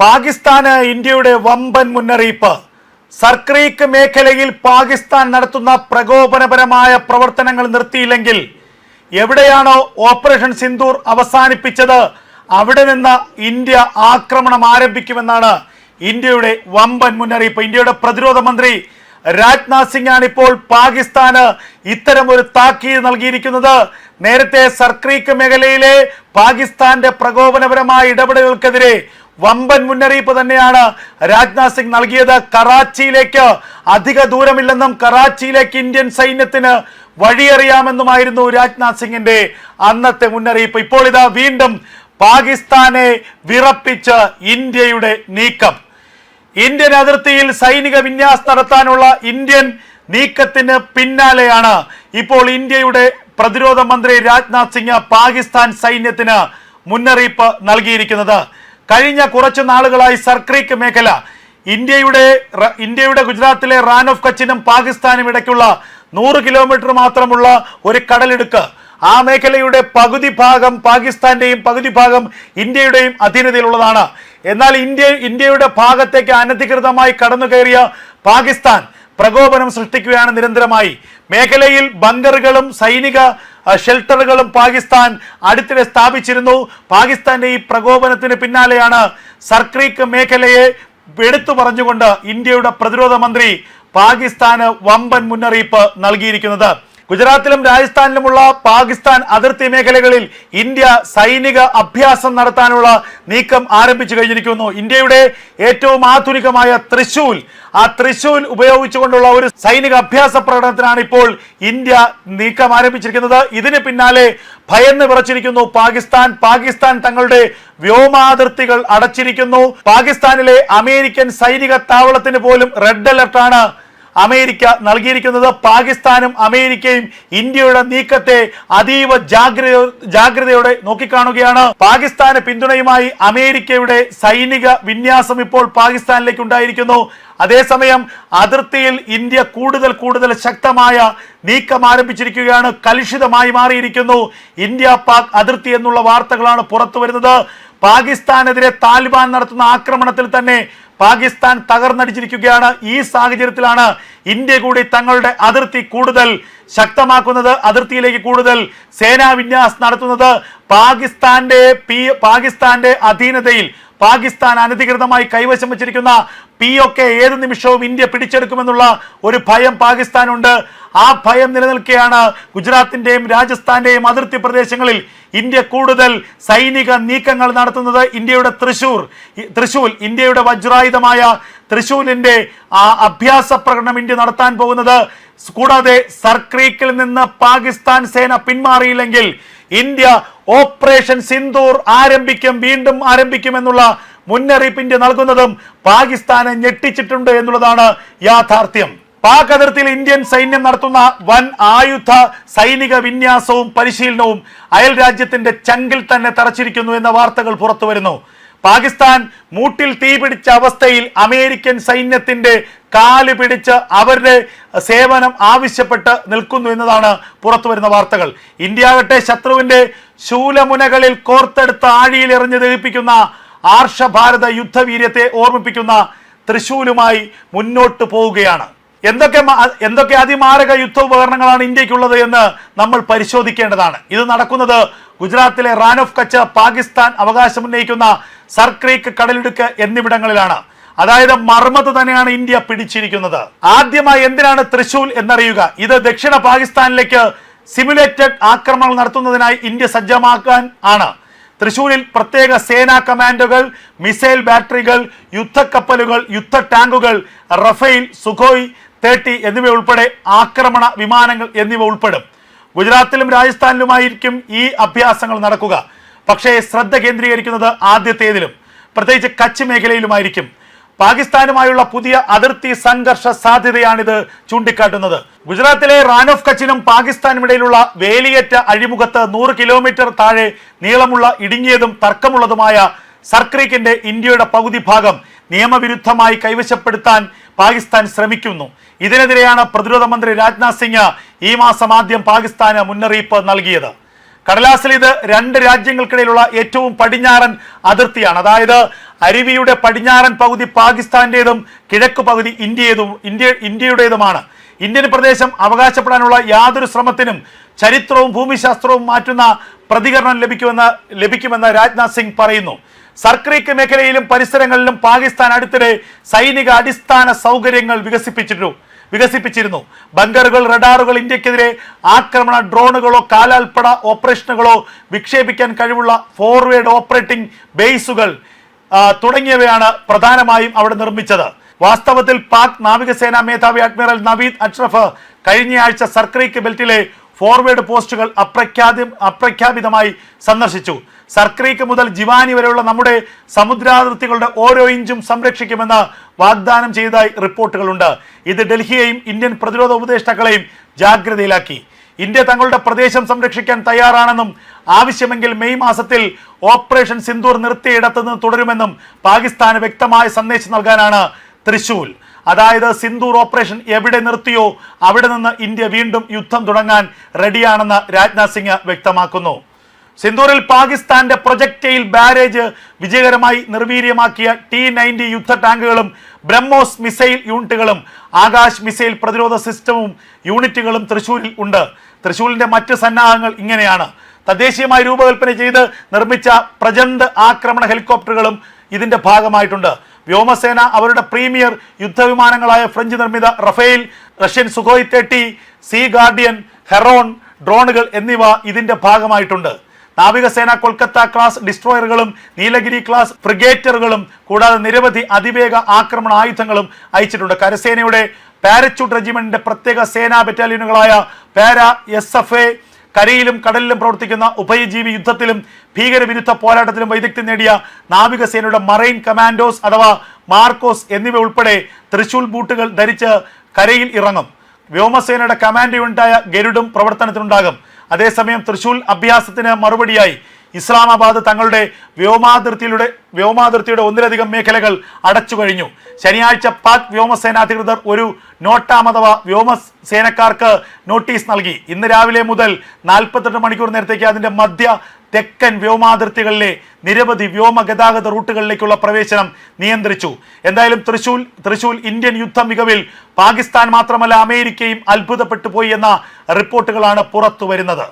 പാകിസ്ഥാന് ഇന്ത്യയുടെ വമ്പൻ മുന്നറിയിപ്പ്. സർക്രീക്ക് മേഖലയിൽ പാകിസ്ഥാൻ നടത്തുന്ന പ്രകോപനപരമായ പ്രവർത്തനങ്ങൾ നിർത്തിയില്ലെങ്കിൽ എവിടെയാണോ ഓപ്പറേഷൻ സിന്ദൂർ അവസാനിപ്പിച്ചത് അവിടെ നിന്ന് ഇന്ത്യ ആക്രമണം ആരംഭിക്കുമെന്നാണ് ഇന്ത്യയുടെ വമ്പൻ മുന്നറിയിപ്പ്. ഇന്ത്യയുടെ പ്രതിരോധ മന്ത്രി രാജ്നാഥ് സിംഗ് ആണ് ഇപ്പോൾ പാകിസ്ഥാന് ഇത്തരം ഒരു താക്കീത് നൽകിയിരിക്കുന്നത്. നേരത്തെ സർക്രീക്ക് മേഖലയിലെ പാകിസ്ഥാന്റെ പ്രകോപനപരമായ ഇടപെടലുകൾക്കെതിരെ വമ്പൻ മുന്നറിയിപ്പ് തന്നെയാണ് രാജ്നാഥ് സിംഗ് നൽകിയത് കറാച്ചിയിലേക്ക്. അധിക ദൂരമില്ലെന്നും കറാച്ചിയിലേക്ക് ഇന്ത്യൻ സൈന്യത്തിന് വഴിയറിയാമെന്നുമായിരുന്നു രാജ്നാഥ് സിംഗിന്റെ അന്നത്തെ മുന്നറിയിപ്പ്. ഇപ്പോൾ ഇതാ വീണ്ടും പാകിസ്ഥാനെ വിറപ്പിച്ച് ഇന്ത്യയുടെ നീക്കം. ഇന്ത്യൻ അതിർത്തിയിൽ സൈനിക വിന്യാസം നടത്താനുള്ള ഇന്ത്യൻ നീക്കത്തിന് പിന്നാലെയാണ് ഇപ്പോൾ ഇന്ത്യയുടെ പ്രതിരോധ മന്ത്രി രാജ്നാഥ് സിംഗ് പാകിസ്ഥാൻ സൈന്യത്തിന് മുന്നറിയിപ്പ് നൽകിയിരിക്കുന്നത്. കഴിഞ്ഞ കുറച്ചു നാളുകളായി സർക്രീക്ക് മേഖല ഇന്ത്യയുടെ ഇന്ത്യയുടെ ഗുജറാത്തിലെ റാൻ ഓഫ് കച്ചിനും പാകിസ്ഥാനും ഇടയ്ക്കുള്ള നൂറ് കിലോമീറ്റർ മാത്രമുള്ള ഒരു കടലിടുക്ക്. ആ മേഖലയുടെ പകുതി ഭാഗം പാകിസ്ഥാന്റെയും പകുതി ഭാഗം ഇന്ത്യയുടെയും അധീനതയിലുള്ളതാണ്. എന്നാൽ ഇന്ത്യ ഇന്ത്യയുടെ ഭാഗത്തേക്ക് അനധികൃതമായി കടന്നു കയറിയ പാകിസ്ഥാൻ പ്രകോപനം സൃഷ്ടിക്കുകയാണ് നിരന്തരമായി. മേഖലയിൽ ബങ്കറുകളും സൈനിക ഷെൽട്ടറുകളും പാകിസ്ഥാൻ അടുത്തിടെ സ്ഥാപിച്ചിരുന്നു. പാകിസ്ഥാന്റെ ഈ പ്രകോപനത്തിന് പിന്നാലെയാണ് സർക്രീക്ക് മേഖലയെ എടുത്തു പറഞ്ഞുകൊണ്ട് ഇന്ത്യയുടെ പ്രതിരോധ മന്ത്രി പാകിസ്ഥാന് വമ്പൻ മുന്നറിയിപ്പ് നൽകിയിരിക്കുന്നത്. ഗുജറാത്തിലും രാജസ്ഥാനിലുമുള്ള പാകിസ്ഥാൻ അതിർത്തി മേഖലകളിൽ ഇന്ത്യ സൈനിക അഭ്യാസം നടത്താനുള്ള നീക്കം ആരംഭിച്ചു കഴിഞ്ഞിരിക്കുന്നു. ഇന്ത്യയുടെ ഏറ്റവും ആധുനികമായ തൃശൂൽ ആ തൃശൂൽ ഉപയോഗിച്ചുകൊണ്ടുള്ള ഒരു സൈനിക അഭ്യാസ പ്രകടനത്തിനാണ് ഇപ്പോൾ ഇന്ത്യ നീക്കം ആരംഭിച്ചിരിക്കുന്നത്. ഇതിന് പിന്നാലെ ഭയന്ന് വിറച്ചിരിക്കുന്നു പാകിസ്ഥാൻ. പാകിസ്ഥാൻ തങ്ങളുടെ വ്യോമാതിർത്തികൾ അടച്ചിരിക്കുന്നു. പാകിസ്ഥാനിലെ അമേരിക്കൻ സൈനിക താവളത്തിന് പോലും റെഡ് അലർട്ടാണ് അമേരിക്ക നൽകിയിരിക്കുന്നത് പാകിസ്ഥാനും അമേരിക്കയും ഇന്ത്യയുടെ നീക്കത്തെ അതീവ ജാഗ്രത ജാഗ്രതയോടെ നോക്കിക്കാണുകയാണ്. പാകിസ്ഥാന് പിന്തുണയുമായി അമേരിക്കയുടെ സൈനിക വിന്യാസം ഇപ്പോൾ പാകിസ്ഥാനിലേക്ക് ഉണ്ടായിരിക്കുന്നു. അതേസമയം അതിർത്തിയിൽ ഇന്ത്യ കൂടുതൽ കൂടുതൽ ശക്തമായ നീക്കം ആരംഭിച്ചിരിക്കുകയാണ്. കലുഷിതമായി മാറിയിരിക്കുന്നു. ഇന്ത്യ പാക് അതിർത്തി എന്നുള്ള വാർത്തകളാണ് പുറത്തു വരുന്നത് പാകിസ്ഥാനെതിരെ താലിബാൻ നടത്തുന്ന ആക്രമണത്തിൽ തന്നെ പാകിസ്ഥാൻ തകർന്നടിച്ചിരിക്കുകയാണ്. ഈ സാഹചര്യത്തിലാണ് ഇന്ത്യ കൂടി തങ്ങളുടെ അതിർത്തി കൂടുതൽ ശക്തമാക്കുന്നത് അതിർത്തിയിലേക്ക് കൂടുതൽ സേനാ വിന്യാസം നടത്തുന്നത്. പാകിസ്ഥാന്റെ പി പാകിസ്ഥാന്റെ അധീനതയിൽ പാകിസ്ഥാൻ അനധികൃതമായി കൈവശം വച്ചിരിക്കുന്ന പി ഒക്കെ ഏത് നിമിഷവും ഇന്ത്യ പിടിച്ചെടുക്കുമെന്നുള്ള ഒരു ഭയം പാകിസ്ഥാനുണ്ട്. ആ ഭയം നിലനിൽക്കെയാണ് ഗുജറാത്തിന്റെയും രാജസ്ഥാന്റെയും അതിർത്തി പ്രദേശങ്ങളിൽ ഇന്ത്യ കൂടുതൽ സൈനിക നീക്കങ്ങൾ നടത്തുന്നത്. ഇന്ത്യയുടെ തൃശൂർ തൃശൂർ ഇന്ത്യയുടെ വജ്രായുധമായ തൃശൂരിന്റെ ആ അഭ്യാസ പ്രകടനം ഇന്ത്യ നടത്താൻ പോകുന്നത്. കൂടാതെ സർക്രീക്കിൽ നിന്ന് പാകിസ്ഥാൻ സേന പിന്മാറിയില്ലെങ്കിൽ ഇന്ത്യ ഓപ്പറേഷൻ സിന്ദൂർ ആരംഭിക്കും വീണ്ടും ആരംഭിക്കുമെന്നുള്ള മുന്നറിയിപ്പ് ഇന്ത്യ നൽകുന്നതും പാകിസ്ഥാനെ ഞെട്ടിച്ചിട്ടുണ്ട് എന്നുള്ളതാണ് യാഥാർത്ഥ്യം. പാക് അതിർത്തിയിൽ ഇന്ത്യൻ സൈന്യം നടത്തുന്ന വൻ ആയുധ സൈനിക വിന്യാസവും പരിശീലനവും അയൽ രാജ്യത്തിന്റെ ചങ്കിൽ തന്നെ തറച്ചിരിക്കുന്നു എന്ന വാർത്തകൾ പുറത്തു വരുന്നു. പാകിസ്ഥാൻ മൂട്ടിൽ തീ പിടിച്ച അവസ്ഥയിൽ അമേരിക്കൻ സൈന്യത്തിന്റെ കാൽ പിടിച്ച് അവരുടെ സേവനം ആവശ്യപ്പെട്ട് നിൽക്കുന്നു എന്നതാണ് പുറത്തു വരുന്ന വാർത്തകൾ. ഇന്ത്യ ആകട്ടെ ശത്രുവിന്റെ ശൂലമുനകളിൽ കോർത്തെടുത്ത ആഴിയിൽ എറിഞ്ഞ് ദഹിപ്പിക്കുന്ന ആർഷഭാരത യുദ്ധവീര്യത്തെ ഓർമ്മിപ്പിക്കുന്ന തൃശൂലുമായി മുന്നോട്ട് പോവുകയാണ്. എന്തൊക്കെ എന്തൊക്കെ അതിമാരക യുദ്ധ ഉപകരണങ്ങളാണ് ഇന്ത്യക്കുള്ളത് എന്ന് നമ്മൾ പരിശോധിക്കേണ്ടതാണ്. ഇത് നടക്കുന്നത് ഗുജറാത്തിലെ റാൻ ഓഫ് കച്ച് പാകിസ്ഥാൻ അവകാശമുന്നയിക്കുന്ന സർക്രീക്ക് കടലിടുക്ക് എന്നിവിടങ്ങളിലാണ്. അതായത് മർമ്മത്ത് തന്നെയാണ് ഇന്ത്യ പിടിച്ചിരിക്കുന്നത്. ആദ്യമായി എന്തിനാണ് തൃശൂൽ എന്നറിയുക? ഇത് ദക്ഷിണ പാകിസ്ഥാനിലേക്ക് സിമുലേറ്റഡ് ആക്രമണം നടത്തുന്നതിനായി ഇന്ത്യ സജ്ജമാക്കാൻ ആണ്. തൃശൂരിൽ പ്രത്യേക സേനാ കമാൻഡോകൾ മിസൈൽ ബാറ്ററികൾ യുദ്ധക്കപ്പലുകൾ യുദ്ധ ടാങ്കുകൾ റഫേൽ സുഖോയ് തേർട്ടി എന്നിവ ഉൾപ്പെടെ ആക്രമണ വിമാനങ്ങൾ എന്നിവ ഉൾപ്പെടും. ഗുജറാത്തിലും രാജസ്ഥാനിലുമായിരിക്കും ഈ അഭ്യാസങ്ങൾ നടക്കുക. പക്ഷേ ശ്രദ്ധ കേന്ദ്രീകരിക്കുന്നത് ആദ്യത്തേതിലും. പ്രത്യേകിച്ച് കച്ച് മേഖലയിലുമായിരിക്കും. പാകിസ്ഥാനുമായുള്ള പുതിയ അതിർത്തി സംഘർഷ സാധ്യതയാണിത് ചൂണ്ടിക്കാട്ടുന്നത്. ഗുജറാത്തിലെ റാൻ ഓഫ് കച്ചിനും പാകിസ്ഥാനും ഇടയിലുള്ള വേലിയേറ്റ അഴിമുഖത്ത് നൂറ് കിലോമീറ്റർ താഴെ നീളമുള്ള ഇടുങ്ങിയതും തർക്കമുള്ളതുമായ സർക്രീക്കിന്റെ ഇന്ത്യയുടെ പകുതി ഭാഗം നിയമവിരുദ്ധമായി കൈവശപ്പെടുത്താൻ പാകിസ്ഥാൻ ശ്രമിക്കുന്നു. ഇതിനെതിരെയാണ് പ്രതിരോധ മന്ത്രി രാജ്നാഥ് സിംഗ് ഈ മാസം ആദ്യം പാകിസ്ഥാന് മുന്നറിയിപ്പ് നൽകിയത്. കടലാസിൽ ഇത് രണ്ട് രാജ്യങ്ങൾക്കിടയിലുള്ള ഏറ്റവും പടിഞ്ഞാറൻ അതിർത്തിയാണ്. അതായത് അരുവിയുടെ പടിഞ്ഞാറൻ പകുതി പാകിസ്ഥാന്റേതും കിഴക്ക് പകുതി ഇന്ത്യയേതും ഇന്ത്യ ഇന്ത്യയുടേതുമാണ്. ഇന്ത്യൻ പ്രദേശം അവകാശപ്പെടാനുള്ള യാതൊരു ശ്രമത്തിനും ചരിത്രവും ഭൂമിശാസ്ത്രവും മാറ്റുന്ന പ്രതികരണം ലഭിക്കുമെന്ന് ലഭിക്കുമെന്ന് രാജ്നാഥ് സിംഗ് പറയുന്നു. സർക്രീക്ക് മേഖലയിലും പരിസരങ്ങളിലും പാകിസ്ഥാൻ അടുത്തിടെ സൈനിക അടിസ്ഥാന സൗകര്യങ്ങൾ വികസിപ്പിച്ചിട്ടു വികസിപ്പിച്ചിരുന്നു. ബങ്കറുകൾ റഡാറുകൾ ഇന്ത്യക്കെതിരെ ആക്രമണ ഡ്രോണുകളോ കാലാൽപ്പട ഓപ്പറേഷനുകളോ വിക്ഷേപിക്കാൻ കഴിവുള്ള ഫോർവേഡ് ഓപ്പറേറ്റിംഗ് ബേസുകൾ തുടങ്ങിയവയാണ് പ്രധാനമായും അവിടെ നിർമ്മിച്ചത്. വാസ്തവത്തിൽ പാക് നാവികസേനാ മേധാവി അഡ്മിറൽ നവീദ് അഷ്റഫ് കഴിഞ്ഞയാഴ്ച സർക്രീക്ക് ബെൽറ്റിലെ ഫോർവേഡ് പോസ്റ്റുകൾ അപ്രഖ്യാതി അപ്രഖ്യാപിതമായി സന്ദർശിച്ചു. സർക്രീക്ക് മുതൽ ജിവാനി വരെയുള്ള നമ്മുടെ സമുദ്രാതിർത്തികളുടെ ഓരോ ഇഞ്ചും സംരക്ഷിക്കുമെന്ന് വാഗ്ദാനം ചെയ്തതായി റിപ്പോർട്ടുകളുണ്ട്. ഇത് ഡൽഹിയെയും ഇന്ത്യൻ പ്രതിരോധ ഉപദേഷ്ടാക്കളെയും ജാഗ്രതയിലാക്കി. ഇന്ത്യ തങ്ങളുടെ പ്രദേശം സംരക്ഷിക്കാൻ തയ്യാറാണെന്നും ആവശ്യമെങ്കിൽ മെയ് മാസത്തിൽ ഓപ്പറേഷൻ സിന്ദൂർ നിർത്തിയിടത്തുനിന്ന് തുടരുമെന്നും പാകിസ്ഥാന് വ്യക്തമായ സന്ദേശം നൽകാനാണ് തൃശൂൽ അതായത് സിന്ദൂർ ഓപ്പറേഷൻ എവിടെ നിർത്തിയോ അവിടെ നിന്ന് ഇന്ത്യ വീണ്ടും യുദ്ധം തുടങ്ങാൻ റെഡിയാണെന്ന് രാജ്നാഥ് സിംഗ് വ്യക്തമാക്കുന്നു. സിന്ദൂറിൽ പാകിസ്ഥാന്റെ പ്രൊജക്റ്റൈൽ ബാരേജ് വിജയകരമായി നിർവീര്യമാക്കിയ ടി നയന്റി യുദ്ധ ടാങ്കുകളും ബ്രഹ്മോസ് മിസൈൽ യൂണിറ്റുകളും ആകാശ് മിസൈൽ പ്രതിരോധ സിസ്റ്റവും യൂണിറ്റുകളും തൃശൂരിൽ ഉണ്ട്. തൃശൂരിന്റെ മറ്റ് സന്നാഹങ്ങൾ ഇങ്ങനെയാണ്. തദ്ദേശീയമായി രൂപകൽപ്പന ചെയ്ത് നിർമ്മിച്ച പ്രചണ്ഡ് ആക്രമണ ഹെലികോപ്റ്ററുകളും ഇതിന്റെ ഭാഗമായിട്ടുണ്ട്. വ്യോമസേന അവരുടെ പ്രീമിയർ യുദ്ധവിമാനങ്ങളായ ഫ്രഞ്ച് നിർമ്മിത റഫേൽ റഷ്യൻ സുഖോയ് തേട്ടി സീ ഗാർഡിയൻ ഹെറോൺ ഡ്രോണുകൾ എന്നിവ ഇതിന്റെ ഭാഗമായിട്ടുണ്ട്. നാവികസേന കൊൽക്കത്ത ക്ലാസ് ഡിസ്ട്രോയറുകളും നീലഗിരി ക്ലാസ് ഫ്രിഗേറ്ററുകളും കൂടാതെ നിരവധി അതിവേഗ ആക്രമണ ആയുധങ്ങളും അയച്ചിട്ടുണ്ട്. കരസേനയുടെ പാരച്യൂട്ട് റെജിമെന്റിന്റെ പ്രത്യേക സേനാ ബറ്റാലിയനുകളായ പാര എസ് എഫ് എ കരയിലും കടലിലും പ്രവർത്തിക്കുന്ന ഉഭയജീവി യുദ്ധത്തിലും ഭീകരവിരുദ്ധ പോരാട്ടത്തിലും വൈദഗ്ധ്യം നേടിയ നാവികസേനയുടെ മറൈൻ കമാൻഡോസ് അഥവാ മാർക്കോസ് എന്നിവ ഉൾപ്പെടെ തൃശൂൽ ബൂട്ടുകൾ ധരിച്ച് കരയിൽ ഇറങ്ങും. വ്യോമസേനയുടെ കമാൻഡ് യൂണിറ്റായ ഗരുഡും പ്രവർത്തനത്തിനുണ്ടാകും. അതേസമയം തൃശൂൽ അഭ്യാസത്തിന് മറുപടിയായി ഇസ്ലാമാബാദ് തങ്ങളുടെ വ്യോമാതിർത്തിയുടെ വ്യോമാതിർത്തിയുടെ ഒന്നിലധികം മേഖലകൾ അടച്ചു കഴിഞ്ഞു. ശനിയാഴ്ച പാക് വ്യോമസേന അധികൃതർ ഒരു നോട്ടാം അഥവാ വ്യോമസേനക്കാർക്ക് നോട്ടീസ് നൽകി. ഇന്ന് രാവിലെ മുതൽ നാൽപ്പത്തെട്ട് മണിക്കൂർ നേരത്തേക്ക് അതിന്റെ മധ്യ തെക്കൻ വ്യോമാതിർത്തികളിലെ നിരവധി വ്യോമ ഗതാഗത റൂട്ടുകളിലേക്കുള്ള പ്രവേശനം നിയന്ത്രിച്ചു. എന്തായാലും തൃശൂൽ തൃശൂൽ ഇന്ത്യൻ യുദ്ധ മികവിൽ പാകിസ്ഥാൻ മാത്രമല്ല അമേരിക്കയും അത്ഭുതപ്പെട്ടു പോയി എന്ന റിപ്പോർട്ടുകളാണ് പുറത്തു വരുന്നത്